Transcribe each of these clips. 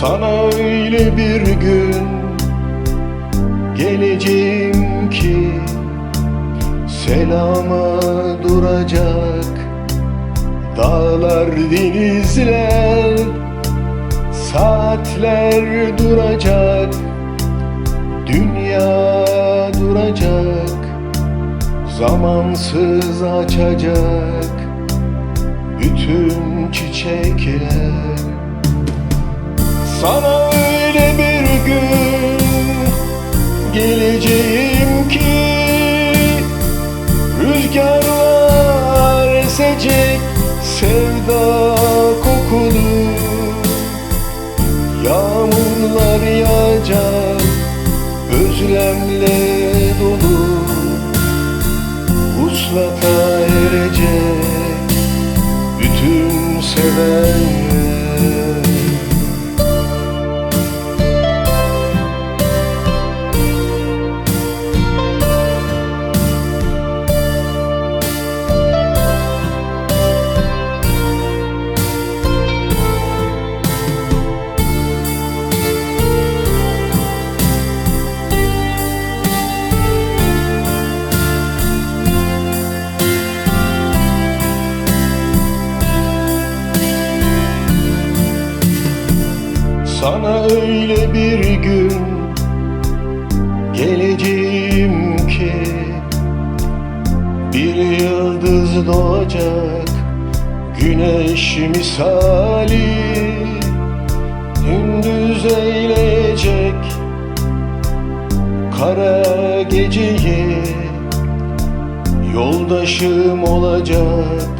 Sana öyle bir gün geleceğim ki Selama duracak dağlar denizler Saatler duracak dünya duracak Zamansız açacak bütün geleceğim ki Rüzgarlar esecek sevda kokulu. Yağmurlar yağacak özlemle dolu. Uslata erecek bütün sevenler Sana öyle bir gün geleceğim ki Bir yıldız doğacak güneş misali Gündüz eğleyecek kara geceyi Yoldaşım olacak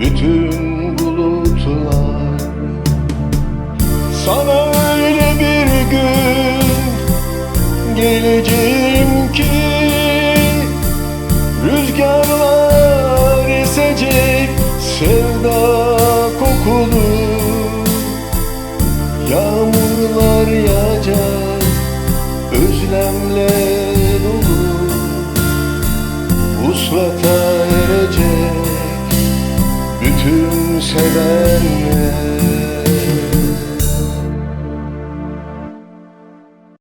bütün bulutlar sana öyle bir gün geleceğim ki Rüzgarlar esecek sevda kokulu. Yağmurlar yağacak özlemle dolu. Uslata erecek bütün sevenler